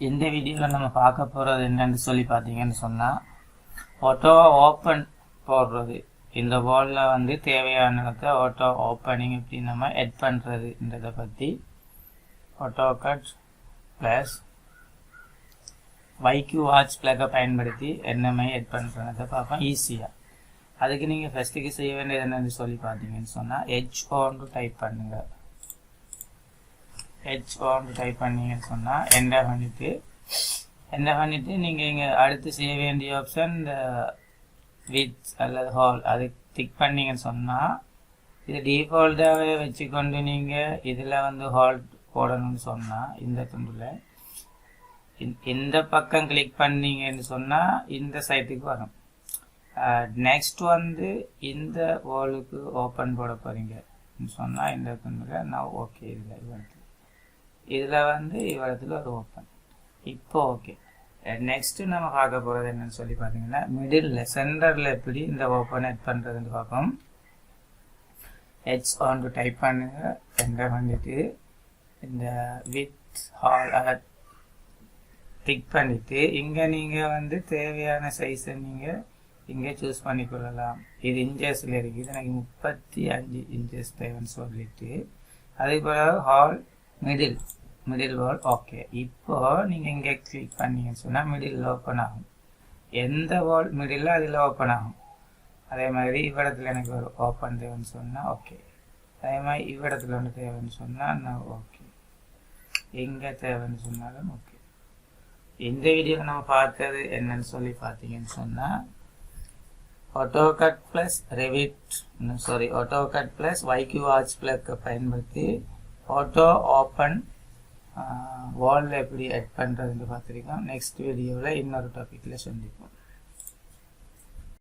இந்த வீடியோவில் நம்ம பார்க்க போகிறது என்னன்னு சொல்லி பார்த்தீங்கன்னு சொன்னால் ஆட்டோ ஓப்பன் போடுறது. இந்த வாலில் வந்து தேவையான இடத்த ஆட்டோ ஓப்பனிங் எப்படி நம்ம எட் பண்ணுறதுன்றதை பற்றி ஆட்டோ கட் ப்ளஸ் வைக்யூ வாட்ச் பிளக்கை பயன்படுத்தி என்னமே எட் பண்ணுறதை பார்ப்போம். ஈஸியாக அதுக்கு நீங்கள் ஃபஸ்ட்டுக்கு செய்ய வேண்டியது என்னென்னு சொல்லி பார்த்தீங்கன்னு சொன்னால் ஹெச் ஓன்னு டைப் பண்ணுங்கள் ஹெச் ஓன்னு டைப் பண்ணீங்கன்னு சொன்னால் என்டர் பண்ணிவிட்டு என்டர் பண்ணிவிட்டு நீங்கள் இங்கே அடுத்து செய்ய வேண்டிய ஆப்ஷன் இந்த வித் அல்லது ஹால் அது டிக் பண்ணிங்கன்னு சொன்னால் இது டிஃபால்ட்டாகவே வச்சுக்கொண்டு நீங்கள் இதில் வந்து ஹால் போடணும்னு சொன்னால் இந்த துண்டில் இந்த பக்கம் கிளிக் பண்ணீங்கன்னு சொன்னால் இந்த சைட்டுக்கு வரும். நெக்ஸ்ட் வந்து இந்த வாலுக்கு ஓப்பன் போட போகிறீங்க சொன்னால் இந்த துண்டில் நான் ஓகே இதில் வந்து இதில் வந்து இவ்வளோத்துல ஒரு ஓப்பன் இப்போ ஓகே நெக்ஸ்ட்டு நம்ம பார்க்க போகிறது என்னன்னு சொல்லி பார்த்தீங்கன்னா மிடில் சென்டரில் எப்படி இந்த ஓப்பன் எட் பண்ணுறதுன்னு பார்ப்போம். ஹெச் ஆன் டைப் பண்ணுங்க. என்டர் வந்துட்டு இந்த வித் ஹால் அதை டிக் பண்ணிவிட்டு இங்கே நீங்கள் வந்து தேவையான சைஸை நீங்கள் இங்கே சூஸ் பண்ணிக்கொள்ளலாம் இது இன்ச்சஸில் இருக்குது எனக்கு முப்பத்தி அஞ்சு இன்ச்சஸ் தேவைன்னு சொல்லிட்டு. அதே போல் ஹால் மிடில் மிடில் வேர்ல் ஓகே இப்போ நீங்கள் இங்கே கிளிக் பண்ணீங்கன்னு சொன்னால் மிடில் ஓப்பன் ஆகும். எந்த வேர்ல் மிடில் அதில் ஓப்பன் ஆகும். அதே மாதிரி இவ்விடத்தில் எனக்கு ஒரு ஓப்பன் தேவைன்னு சொன்னால் ஓகே அதே மாதிரி இவ்விடத்தில் ஒன்று தேவைன்னு சொன்னால் நான் ஓகே எங்கே தேவைன்னு சொன்னாலும் ஓகே இந்த வீடியோவில் நம்ம பார்த்தது என்னன்னு சொல்லி பார்த்தீங்கன்னு சொன்னால் AutoCAD plus Revit sorry AutoCAD plus வைக்யூ watch பிளக்கை பயன்படுத்தி ஆட்டோ ஓப்பன் வாலில் எப்படி ஆட் பண்ணுறதுன்னு பார்த்துருக்கோம். நெக்ஸ்ட் வீடியோவில் இன்னொரு டாப்பிக்கில் சந்திப்போம்.